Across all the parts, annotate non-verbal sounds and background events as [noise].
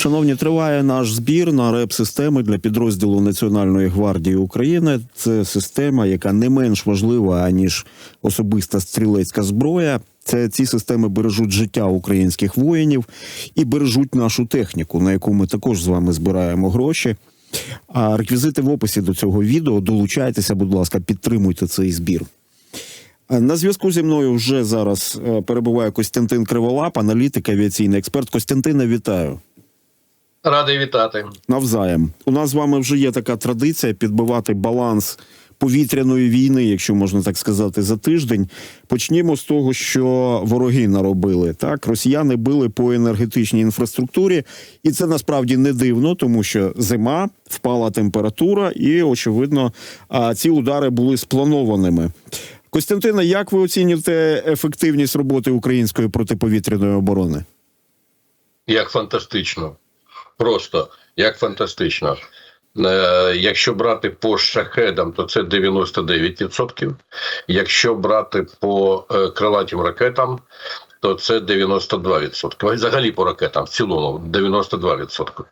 Шановні, триває наш збір на реп-системи для підрозділу Національної гвардії України. Це система, яка не менш важлива аніж особиста стрілецька зброя. Це ці системи бережуть життя українських воїнів і бережуть нашу техніку, на яку ми також з вами збираємо гроші. А реквізити в описі до цього відео. Долучайтеся, будь ласка, підтримуйте цей збір. На зв'язку зі мною вже зараз е, перебуває Костянтин Криволап, аналітик, авіаційний експерт. Костянтине, вітаю. Радий вітати. Навзаєм. У нас з вами вже є така традиція підбивати баланс повітряної війни, якщо можна так сказати, за тиждень. Почнімо з того, що вороги наробили. Так, росіяни били по енергетичній інфраструктурі, і це насправді не дивно, тому що зима, впала температура, і очевидно, а, ці удари були спланованими. Костянтина, як ви оцінюєте ефективність роботи української протиповітряної оборони? Як фантастично. Просто як фантастично. Е, Якщо брати по шахедам, то це 99%. Якщо брати по е, крилатим ракетам, то це 92%. Взагалі по ракетам в цілому 92%.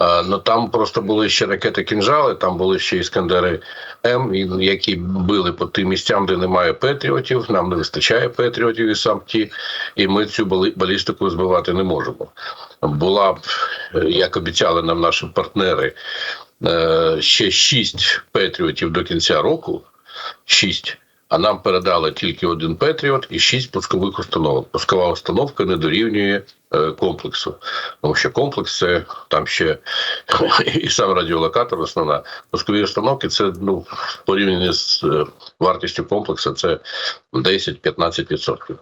Е, Ну там просто були ще ракети кінжали, там були ще іскандери М, які били по тим місцям, де немає патріотів. Нам не вистачає патріотів і сам ті, і ми цю балістику збивати не можемо. Була б, як обіцяли нам наші партнери, е, ще шість патріотів до кінця року. Шість. А нам передали тільки один Петріот і шість пускових установок. Пускова установка не дорівнює е, комплексу, тому що комплекс це там ще [laughs] і сам радіолокатор, основна пускові установки. Це ну порівняно з е, вартістю комплексу, це 10-15%.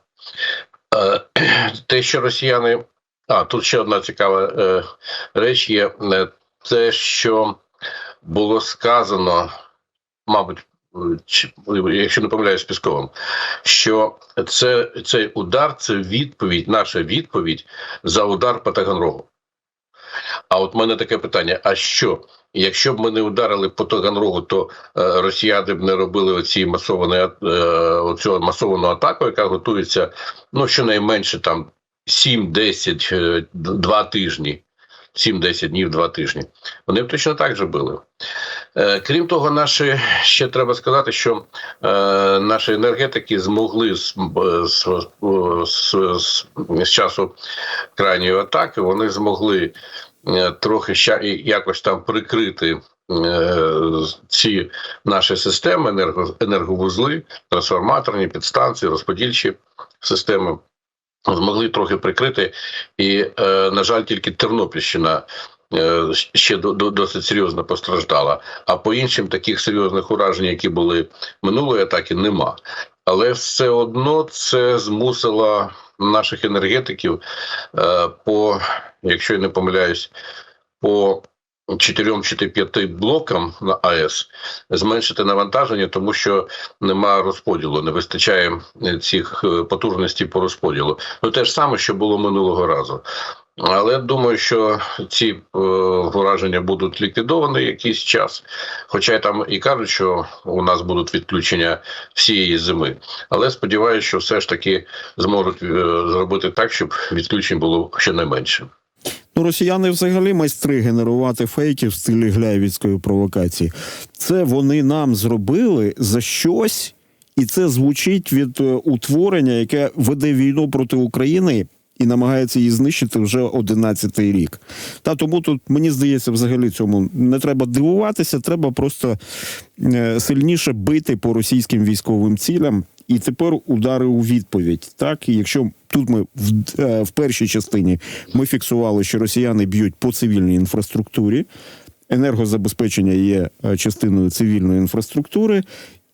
Е, [clears throat] Те, що росіяни. А тут ще одна цікава е, реч є. Те, що було сказано, мабуть, якщо не помиляюсь Пісковим, що це цей удар це відповідь, наша відповідь за удар по Таганрогу. А от мене таке питання: а що? Якщо б ми не ударили по Таганрогу, то е, росіяни б не робили оці масовані, е, оцю масовану атаку, яка готується ну щонайменше там 7-10, е, 2 тижні. 7-10 днів, 2 тижні. Вони б точно так же били. Е, крім того, наші ще треба сказати, що е, наші енергетики змогли з, з, з, з, з часу крайньої атаки, вони змогли е, трохи ща, якось там прикрити. Ці наші системи, енерго, енерговузли, трансформаторні підстанції, розподільчі системи змогли трохи прикрити, і, на жаль, тільки Тернопільщина ще до, до, досить серйозно постраждала. А по іншим таких серйозних уражень, які були минулої атаки, нема. Але все одно це змусило наших енергетиків е, по, якщо я не помиляюсь, по чотирьом чи п'яти блокам на АЕС зменшити навантаження, тому що нема розподілу, не вистачає е, цих е, потужностей по розподілу. Ну те ж саме, що було минулого разу. Але думаю, що ці е, враження будуть ліквідовані якийсь час. Хоча там і кажуть, що у нас будуть відключення всієї зими. Але сподіваюся, що все ж таки зможуть е, зробити так, щоб відключень було щонайменше. Ну, росіяни взагалі майстри генерувати фейки в стилі гляєвіцької провокації. Це вони нам зробили за щось, і це звучить від е, утворення, яке веде війну проти України і намагається її знищити вже 11-й рік. Та тому тут мені здається, взагалі цьому не треба дивуватися, треба просто е, сильніше бити по російським військовим цілям. І тепер удари у відповідь. Так, і якщо тут ми в, е, в першій частині ми фіксували, що росіяни б'ють по цивільній інфраструктурі, енергозабезпечення є е, частиною цивільної інфраструктури,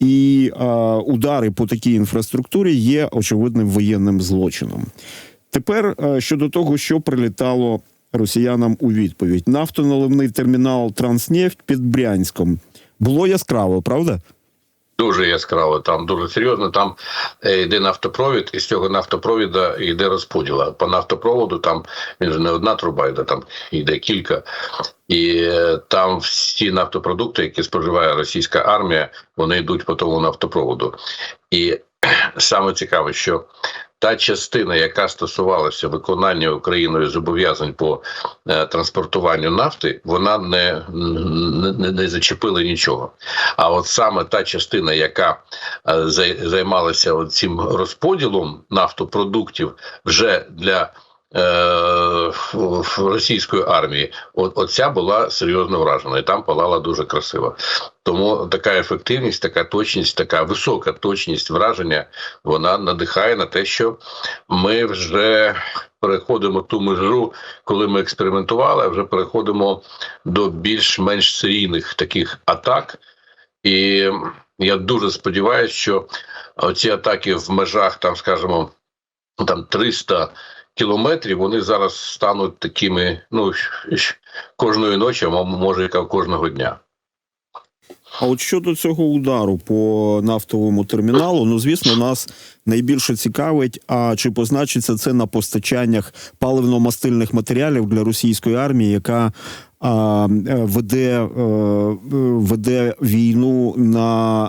і е, удари по такій інфраструктурі є очевидним воєнним злочином. Тепер е, щодо того, що прилітало росіянам у відповідь: нафтоналивний термінал Транснефть під Брянськом було яскраво, правда? Дуже яскраво, там дуже серйозно. Там е, йде нафтопровід, і з цього нафтопровіда йде розподіл. По нафтопроводу там він же не одна труба, йде там йде кілька. І е, там всі нафтопродукти, які споживає російська армія, вони йдуть по тому нафтопроводу. І саме цікаве, що та частина, яка стосувалася виконання Україною зобов'язань по е, транспортуванню нафти, вона не, не, не- зачепила нічого. А от саме та частина, яка е, займалася цим розподілом нафтопродуктів вже для російської армії, от оця була серйозно вражена, і там палала дуже красиво. Тому така ефективність, така точність, така висока точність враження, вона надихає на те, що ми вже переходимо ту межу, коли ми експериментували, вже переходимо до більш-менш серійних таких атак. І я дуже сподіваюся, що ці атаки в межах, там, скажімо, там 300 кілометрів, вони зараз стануть такими, ну, кожної ночі, а може, яка кожного дня. А от щодо цього удару по нафтовому терміналу, ну звісно, нас найбільше цікавить, а чи позначиться це на постачаннях паливно-мастильних матеріалів для російської армії, яка веде, е, е, веде війну на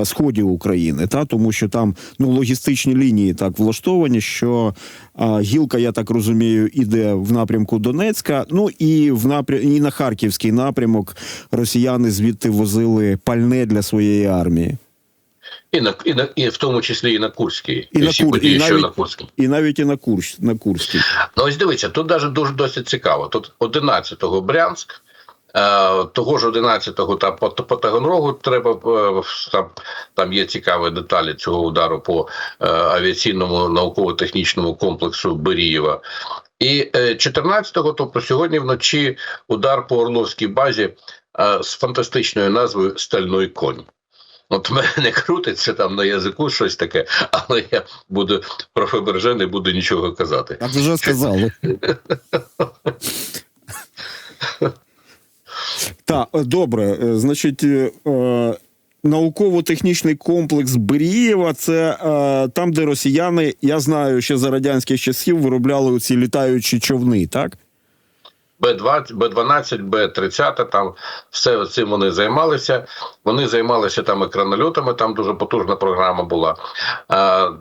е, сході України, та тому що там ну логістичні лінії так влаштовані, що а, гілка, я так розумію, іде в напрямку Донецька. Ну і в напрям і на харківський напрямок росіяни звідти возили пальне для своєї армії, І на і на і в тому числі і на Курській, І на всі Кур- події, і що навіть- на Курській. і навіть і на Курськ на Курській. Ну ось дивіться, тут навіть дуже досить цікаво. Тут 11-го Брянськ, е, того ж 11-го там по, по Таганрогу треба е, там, там є цікаві деталі цього удару по е, авіаційному науково-технічному комплексу Берієва. І е, 14-го, тобто сьогодні вночі, удар по Орловській базі е, з фантастичною назвою Стальний конь. От в мене крутиться там на язику щось таке, але я буду про Фаберже не буду нічого казати. А вже сказали. Так, добре. е, Значить, е, е, науково-технічний комплекс Берієва це е, там, де росіяни, я знаю, ще за радянських часів виробляли оці літаючі човни, так? Б-12, Б-30, там все цим вони займалися. Вони займалися там екранольотами, там дуже потужна програма була.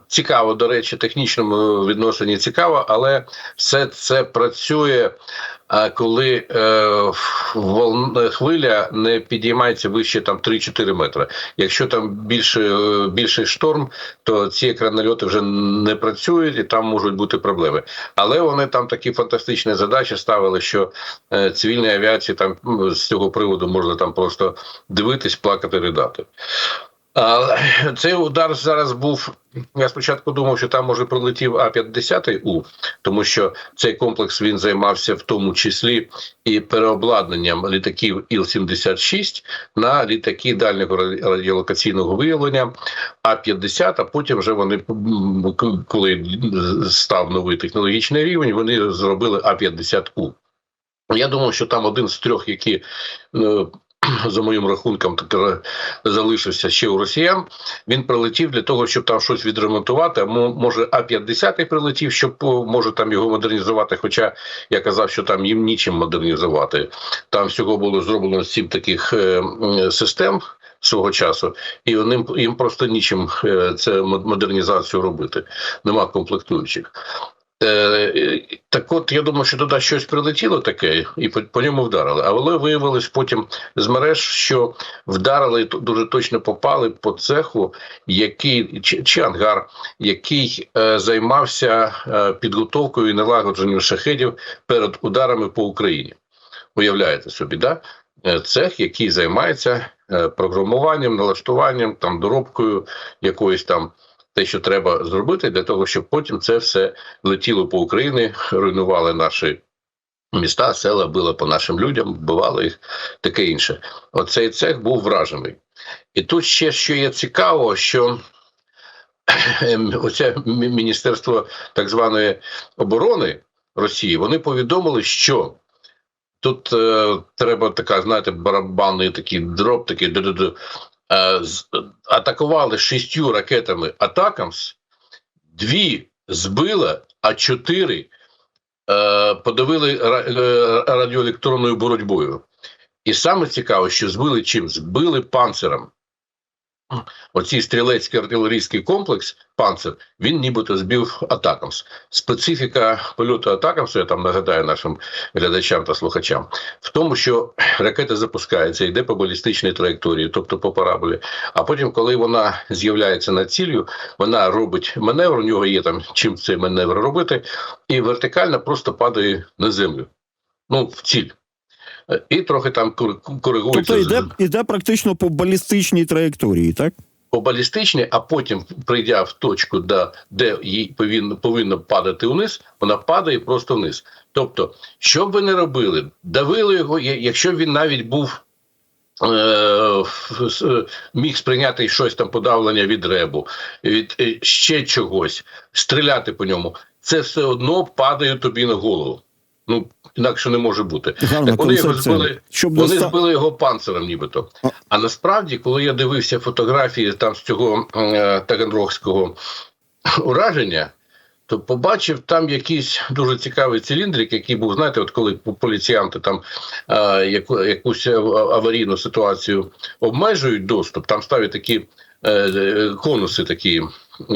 Цікаво, до речі, технічному відношенні цікаво, але все це працює, а, коли е, хвиля не підіймається вище там 3-4 метри. Якщо там більше, е, більший шторм, то ці екранольоти вже не працюють і там можуть бути проблеми. Але вони там такі фантастичні задачі ставили, що е, цивільній авіації там з цього приводу можна там просто дивитись, плакати, ридати. А цей удар зараз був. Я спочатку думав, що там може прилетів А-50У, тому що цей комплекс він займався в тому числі і переобладнанням літаків Іл-76 на літаки дальнього радіолокаційного виявлення А-50, а потім вже вони, коли став новий технологічний рівень, вони зробили А-50У. Я думав, що там один з трьох, які е, [clears throat] за моїм рахунком так е, залишився ще у росіян. Він прилетів для того, щоб там щось відремонтувати. А може А-50 прилетів, щоб може там його модернізувати. Хоча я казав, що там їм нічим модернізувати. Там всього було зроблено сім таких е, систем. Свого часу, і вони їм просто нічим е, це модернізацію робити. Нема комплектуючих. Е, так от я думаю, що туди щось прилетіло таке, і по, по ньому вдарили. Але виявилось потім з мереж, що вдарили дуже точно попали по цеху, який чи, чи ангар, який е, займався е, підготовкою і налагодженням шахедів перед ударами по Україні. Уявляєте собі, да? Е, Цех, який займається е, програмуванням, налаштуванням, там доробкою якоїсь там те, що треба зробити, для того, щоб потім це все летіло по Україні, руйнували наші міста, села, били по нашим людям, вбивали їх, таке інше. Оцей цех був вражений. І тут ще що є цікаво, що ем, оце Міністерство так званої оборони Росії вони повідомили, що тут е, треба така, знаєте, барабанний такий дроб, такий з- атакували шістю ракетами Атакамс, дві збила, а чотири е, подавили е, радіоелектронною боротьбою. І саме цікаво, що збили чим? Збили панциром. Оцій стрілецький артилерійський комплекс панцир, він нібито збив Атакамс. Специфіка польоту Атакамсу, я там нагадаю нашим глядачам та слухачам, в тому, що ракета запускається, йде по балістичній траєкторії, тобто по параболі. А потім, коли вона з'являється над ціллю, вона робить маневр. У нього є там чим цей маневр робити, і вертикально просто падає на землю. Ну, в ціль. І трохи там кор- коригується. Тобто йде, йде практично по балістичній траєкторії, так? по балістичній, а потім прийдя в точку, де, де їй повинно, повинно падати вниз, вона падає просто вниз. Тобто, що б ви не робили, давили його, якщо він навіть був. е, Міг сприйняти щось там подавлення від ребу, від е, ще чогось, стріляти по ньому, це все одно падає тобі на голову. Ну інакше не може бути. Гарна Так вони його збили, Щоб вони доста... збили його панциром, нібито. А- А насправді, коли я дивився фотографії там з цього е, таганрогського ураження, то побачив там якийсь дуже цікавий циліндрик, який був, знаєте, от коли поліціянти там е, яку, якусь аварійну ситуацію обмежують доступ, там ставлять такі е, е, конуси, такі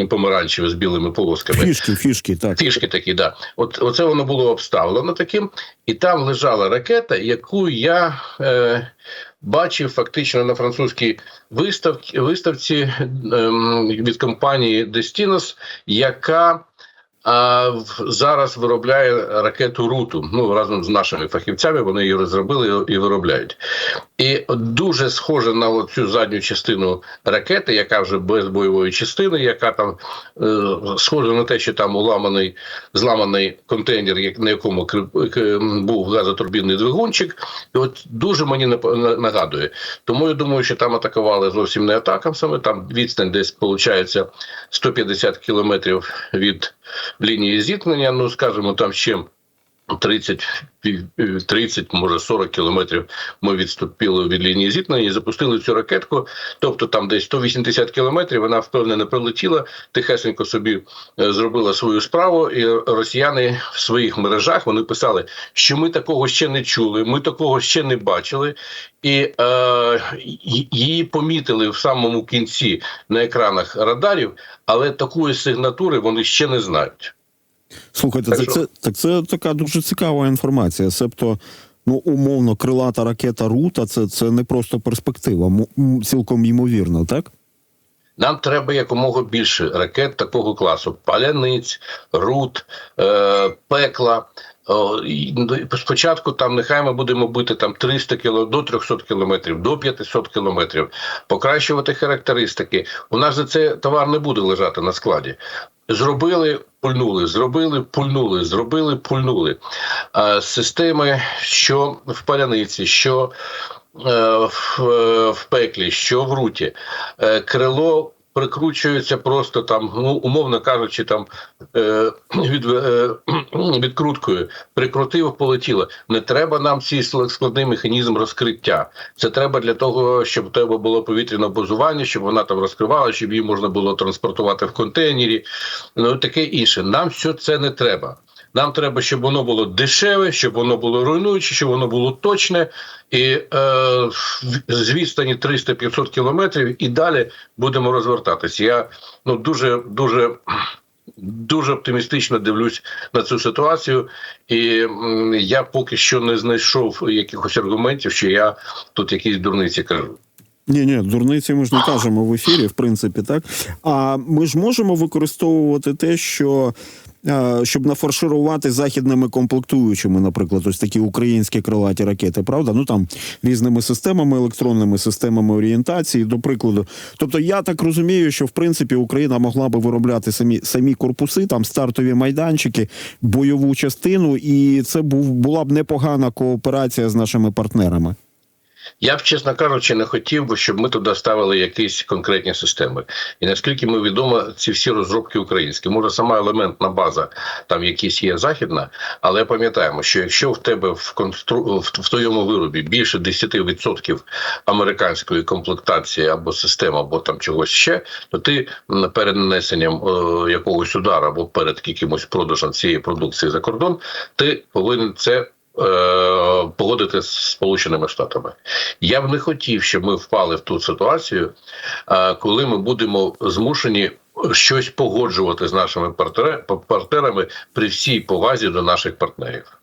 помаранчеві з білими полосками. Фішки, фішки, так. Фішки такі, да. От оце воно було обставлено таким, і там лежала ракета, яку я е, бачив фактично на французькій виставці, виставці ем, від компанії Destinos, яка а, зараз виробляє ракету Руту. Ну разом з нашими фахівцями вони її розробили і виробляють. І дуже схоже на цю задню частину ракети, яка вже без бойової частини, яка там е, схоже на те, що там уламаний зламаний контейнер, як- на якому був газотурбінний двигунчик. І от дуже мені нагадує. Тому я думаю, що там атакували зовсім не атакамсами. Там відстань десь виходить 150 кілометрів від лінії зіткнення. Ну скажімо, там ще 30, пів- 30, може 40 кілометрів ми відступили від лінії зіткнення і запустили цю ракетку. Тобто там десь 180 кілометрів вона впевнено прилетіла, тихесенько собі е, зробила свою справу. І росіяни в своїх мережах вони писали, що ми такого ще не чули, ми такого ще не бачили, і е, її помітили в самому кінці на екранах радарів, але такої сигнатури вони ще не знають. Слухайте, Так так це, так це така дуже цікава інформація. Себто, ну, умовно, крилата ракета Рута це, це не просто перспектива, цілком ймовірно, так? Нам треба якомога більше ракет такого класу: паляниць, рут, е, пекла. Ну, спочатку там нехай ми будемо бити там 300 кіло до 300 кілометрів, до 500 кілометрів, покращувати характеристики. У нас за це товар не буде лежати на складі. Зробили, пульнули, зробили, пульнули, зробили, пульнули. А системи, що в паляниці, що е, в, е, в пеклі, що в руті, е, крило прикручується просто там, ну умовно кажучи, там е, [clears throat] від, е, [clears throat] відкруткою, прикрутив, полетіло. Не треба нам цей складний механізм розкриття. Це треба для того, щоб тебе було повітряне базування, щоб вона там розкривала, щоб її можна було транспортувати в контейнері. Ну таке інше. Нам все це не треба. Нам треба, щоб воно було дешеве, щоб воно було руйнуюче, щоб воно було точне, і е, з відстані 300-500 кілометрів і далі будемо розвертатися. Я ну дуже дуже. Дуже оптимістично дивлюсь на цю ситуацію, і я поки що не знайшов якихось аргументів, що я тут якісь дурниці кажу. Ні, ні, дурниці ми ж не кажемо в ефірі, в принципі, так. А ми ж можемо використовувати те, що. е, Щоб нафарширувати західними комплектуючими, наприклад, ось такі українські крилаті ракети, правда? Ну там різними системами, електронними системами орієнтації, до прикладу. Тобто, я так розумію, що в принципі Україна могла би виробляти самі самі корпуси, там стартові майданчики, бойову частину, і це був була б непогана кооперація з нашими партнерами. Я б, чесно кажучи, не хотів би, щоб ми туди ставили якісь конкретні системи. І наскільки ми відомо, ці всі розробки українські. Може, сама елементна база там якісь є західна, але пам'ятаємо, що якщо в тебе в констру в, твоєму виробі більше 10% американської комплектації або систем, або там чогось ще, то ти перед нанесенням е, якогось удару або перед якимось продажем цієї продукції за кордон, ти повинен це. Е, погодити з Сполученими Штатами. Я б не хотів, щоб ми впали в ту ситуацію, е, коли ми будемо змушені щось погоджувати з нашими партнерами при всій повазі до наших партнерів.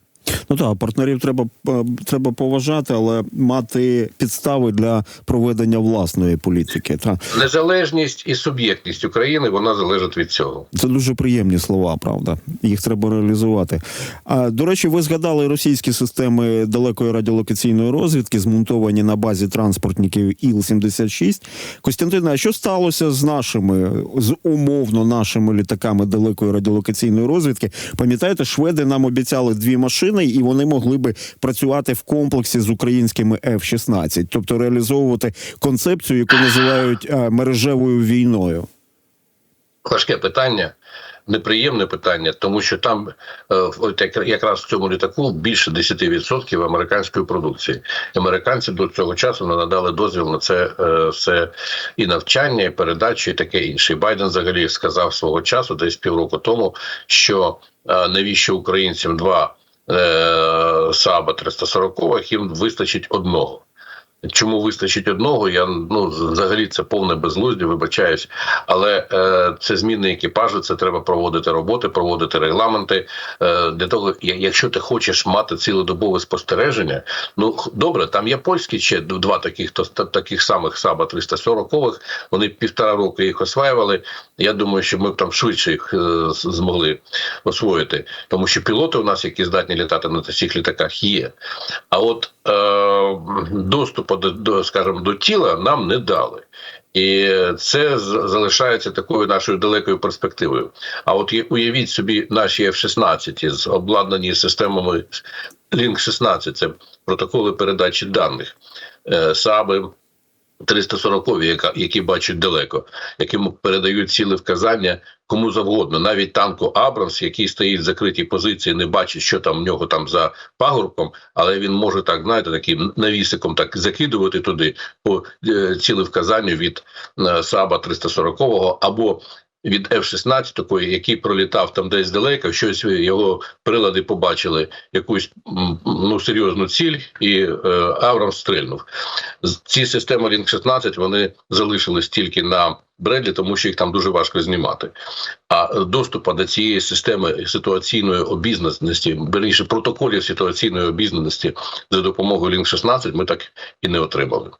Ну так, партнерів треба, е, треба поважати, але мати підстави для проведення власної політики. Та Незалежність і суб'єктність України вона залежить від цього. це дуже приємні слова, правда. Їх треба реалізувати. А до речі, ви згадали російські системи далекої радіолокаційної розвідки, змонтовані на базі транспортників Іл-76. Костянтина, а що сталося з нашими, з умовно нашими літаками далекої радіолокаційної розвідки? Пам'ятаєте, шведи нам обіцяли дві машини, і вони могли би працювати в комплексі з українськими F-16, тобто реалізовувати концепцію, яку називають е, мережевою війною. Важке питання, неприємне питання, тому що там е, якраз в цьому літаку більше 10% американської продукції. Американці до цього часу не надали дозвіл на це е, все і навчання, і передачі, і таке інше. Байден взагалі сказав свого часу, десь півроку тому, що навіщо українцям два е, Саба 340 їм вистачить одного. Чому вистачить одного? Я ну взагалі це повне безглуздя, вибачаюсь. Але е, це зміни екіпажу, це треба проводити роботи, проводити регламенти. Е, для того, якщо ти хочеш мати цілодобове спостереження, ну добре, там є польські ще два таких то таких самих Саба 340 Вони півтора року їх осваювали. Я думаю, що ми б там швидше їх е, змогли освоїти, тому що пілоти у нас, які здатні літати на цих літаках, є. А от е, доступу до, до, скажімо, до тіла нам не дали. І це залишається такою нашою далекою перспективою. А от уявіть собі наші F-16 з обладнані системами Link 16 це протоколи передачі даних, е, САБи 340, яка, які бачать далеко, яким передають ціле вказання кому завгодно, навіть танку Абрамс, який стоїть в закритій позиції, не бачить, що там в нього там за пагорбком, але він може так, знаєте, таким навісиком так закидувати туди по е, ціле вказанню від е, Саба 340 або від F-16, який пролітав там десь далеко, щось його прилади побачили якусь ну серйозну ціль, і е, Аврам стрельнув. Ці системи Link 16 вони залишились тільки на Бредлі, тому що їх там дуже важко знімати. А доступу до цієї системи ситуаційної обізнаності, верніше протоколів ситуаційної обізнаності за допомогою Link 16 ми так і не отримали.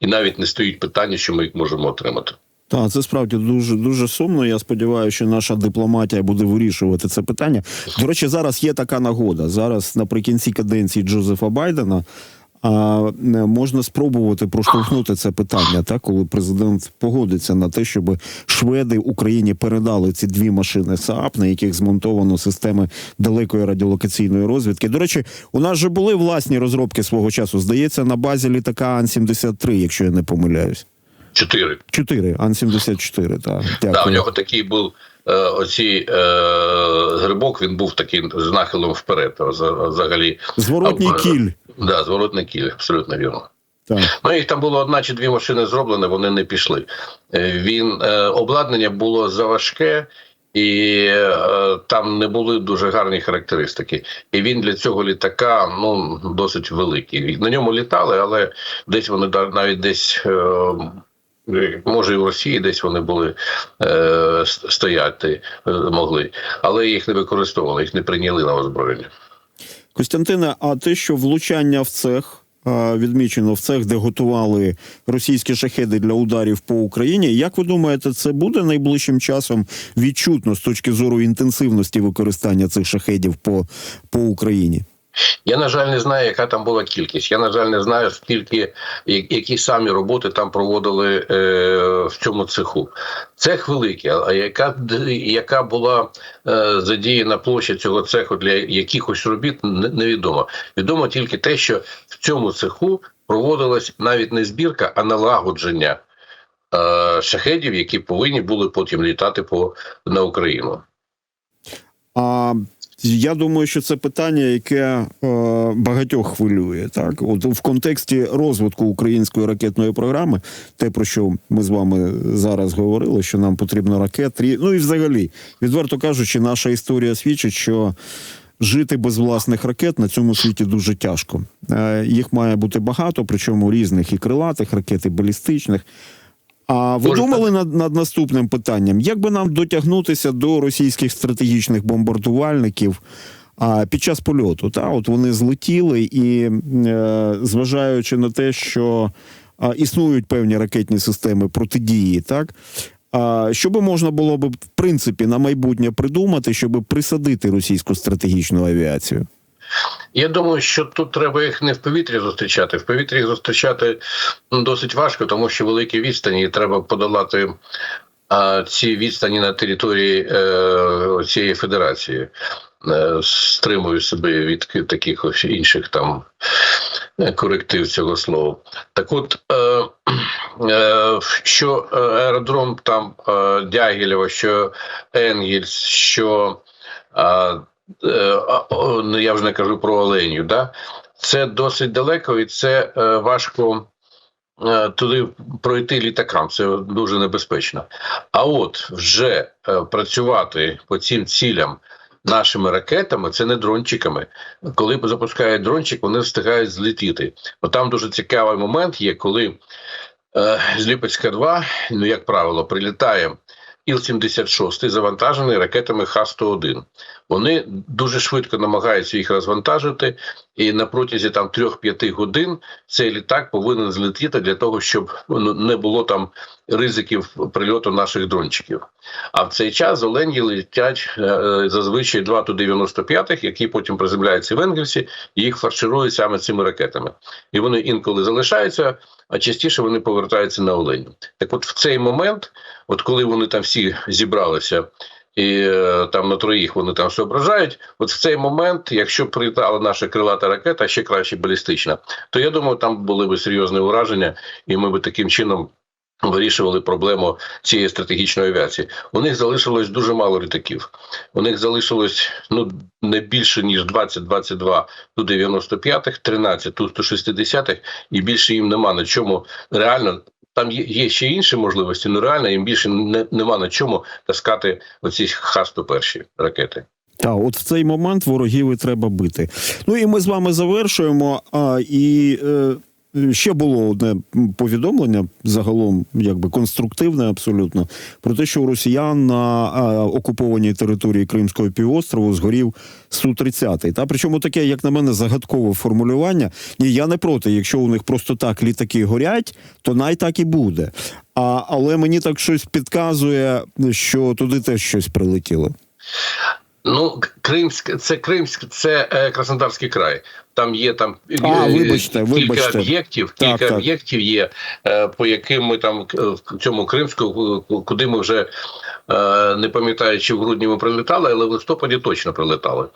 І навіть не стоїть питання, що ми їх можемо отримати. Так, це справді дуже дуже сумно. Я сподіваюся, що наша дипломатія буде вирішувати це питання. До речі, зараз є така нагода. Зараз наприкінці каденції Джозефа Байдена. А можна спробувати проштовхнути це питання, так коли президент погодиться на те, щоб шведи Україні передали ці дві машини СААП, на яких змонтовано системи далекої радіолокаційної розвідки. До речі, у нас же були власні розробки свого часу. Здається, на базі літака Ан-73, якщо я не помиляюсь. Чотири. Чотири, Ан-74, так. Да, у нього такий був е, оці е, грибок, він був таким з нахилом вперед. за- Взагалі, Зворотній А, кіль. да, зворотний кіль, абсолютно вірно. Так. Ну їх там було одна чи дві машини зроблені, вони не пішли. Е, Він е, обладнання було заважке. І е, там не були дуже гарні характеристики. І він для цього літака ну досить великий. На ньому літали, але десь вони навіть десь е, може і в Росії десь вони були е, стояти е, могли, але їх не використовували, їх не прийняли на озброєння. Костянтине, а те, що влучання в цех відмічено в цех, де готували російські шахеди для ударів по Україні. Як ви думаєте, це буде найближчим часом відчутно з точки зору інтенсивності використання цих шахедів по, по Україні? Я, на жаль, не знаю, яка там була кількість. Я, на жаль, не знаю, скільки які самі роботи там проводили е, в цьому цеху. Цех великий, а яка, яка була е, задіяна площа цього цеху для якихось робіт, невідомо. Відомо тільки те, що в цьому цеху проводилась навіть не збірка, а налагодження е, шахедів, які повинні були потім літати по на Україну. А я думаю, що це питання, яке е, багатьох хвилює. Так, от в контексті розвитку української ракетної програми, те про що ми з вами зараз говорили, що нам потрібно ракет, ну і взагалі, відверто кажучи, наша історія свідчить, що жити без власних ракет на цьому світі дуже тяжко. Е, Їх має бути багато, причому різних і крилатих ракет, і балістичних. А ви Може, думали над, над наступним питанням? Як би нам дотягнутися до російських стратегічних бомбардувальників а, під час польоту? Та? От вони злетіли, і е, зважаючи на те, що а, існують певні ракетні системи протидії, так? А, що би можна було б, в принципі, на майбутнє придумати, щоб присадити російську стратегічну авіацію? Я думаю, що тут треба їх не в повітрі зустрічати. В повітрі їх зустрічати ну, досить важко, тому що великі відстані і треба подолати а, ці відстані на території е, цієї федерації. Е, стримую себе від ки- таких ось інших там е, коректив цього слова. Так от, е, е, що е, аеродром там е, Дягілєва, що Енгельс, що е, я вже не кажу про Оленю, да? це досить далеко і це е, важко е, туди пройти літакам. Це дуже небезпечно. А от вже е, працювати по цим цілям нашими ракетами, це не дрончиками. Коли запускають дрончик, вони встигають злетіти. От там дуже цікавий момент є, коли е, з Ліпецька 2, ну як правило, прилітає. Іл-76 завантажений ракетами Х-101. Вони дуже швидко намагаються їх розвантажити, і на протязі там 3-5 годин цей літак повинен злетіти для того, щоб ну, не було там ризиків прильоту наших дрончиків. А в цей час зелені летять е, зазвичай 2 ту 95 які потім приземляються в Енгельсі, і їх фарширують саме цими ракетами. І вони інколи залишаються, а частіше вони повертаються на Оленю. Так от в цей момент, от коли вони там всі зібралися. І е, там на троїх вони там зображають. От в цей момент, якщо прилітала наша крилата ракета, ще краще балістична, то я думаю, там були б серйозні ураження, і ми б таким чином вирішували проблему цієї стратегічної авіації. У них залишилось дуже мало літаків. У них залишилось ну не більше ніж 20-22 ту 95-х, 13 ту 160-х, і більше їм нема на чому реально. Там є, ще інші можливості, але реально їм більше не, нема на чому таскати оці Х-101 ракети. Так, от в цей момент ворогів і треба бити. Ну і ми з вами завершуємо. А, і е, ще було одне повідомлення, загалом, якби конструктивне, абсолютно, про те, що у росіян на окупованій території Кримського півострову згорів Су-30. Та причому таке, як на мене, загадкове формулювання. Ні, я не проти. Якщо у них просто так літаки горять, то най так і буде. А, але мені так щось підказує, що туди теж щось прилетіло. Ну, Кримськ, це Кримськ, це е, Краснодарський край. Там є там А, е, вибачте, кілька вибачте. об'єктів, Так, кілька так. об'єктів є, е, по яким ми там е, в цьому Кримську, куди ми вже е, не пам'ятаю, чи в грудні ми прилетали, але в листопаді точно прилетали.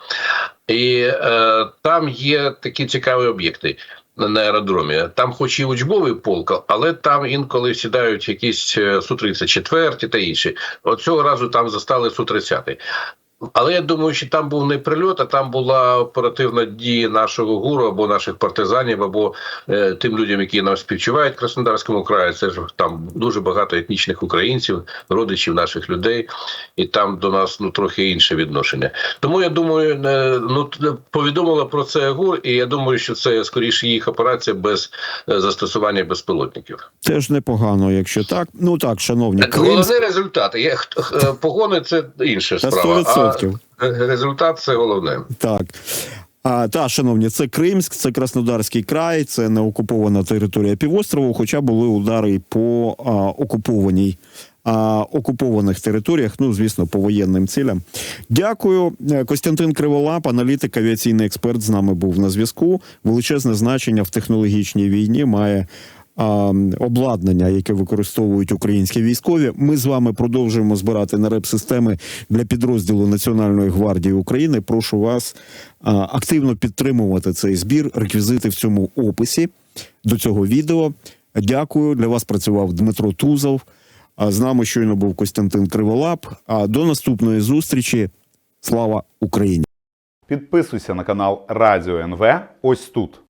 І е, там є такі цікаві об'єкти. На аеродромі там, хоч і учбовий полк, але там інколи сідають якісь е, Су-34 та інші. От цього разу там застали Су-30. Але я думаю, що там був не прильот, а там була оперативна дія нашого гуру або наших партизанів, або е, тим людям, які нам співчувають в Краснодарському краї. Це ж там дуже багато етнічних українців, родичів наших людей, і там до нас ну трохи інше відношення. Тому я думаю, е, ну повідомила про це ГУР, і я думаю, що це скоріше їх операція без е, застосування безпілотників. Теж непогано, якщо так. Ну так, шановні, Кримськ головне результат. Є хто- е, погони це інша справа. 100%. Результат це головне. Так. А, та, шановні, це Кримськ, це Краснодарський край, це не окупована територія півострову, хоча були удари по а, окупованій. А, окупованих територіях, ну звісно, по воєнним цілям. Дякую. Е, Костянтин Криволап, аналітик, авіаційний експерт, з нами був на зв'язку. Величезне значення в технологічній війні має обладнання, яке використовують українські військові. Ми з вами продовжуємо збирати на реп-системи для підрозділу Національної гвардії України. Прошу вас активно підтримувати цей збір. Реквізити в цьому описі до цього відео. Дякую. Для вас працював Дмитро Тузов. А з нами щойно був Костянтин Криволап. А до наступної зустрічі. Слава Україні! Підписуйся на канал Радіо НВ ось тут.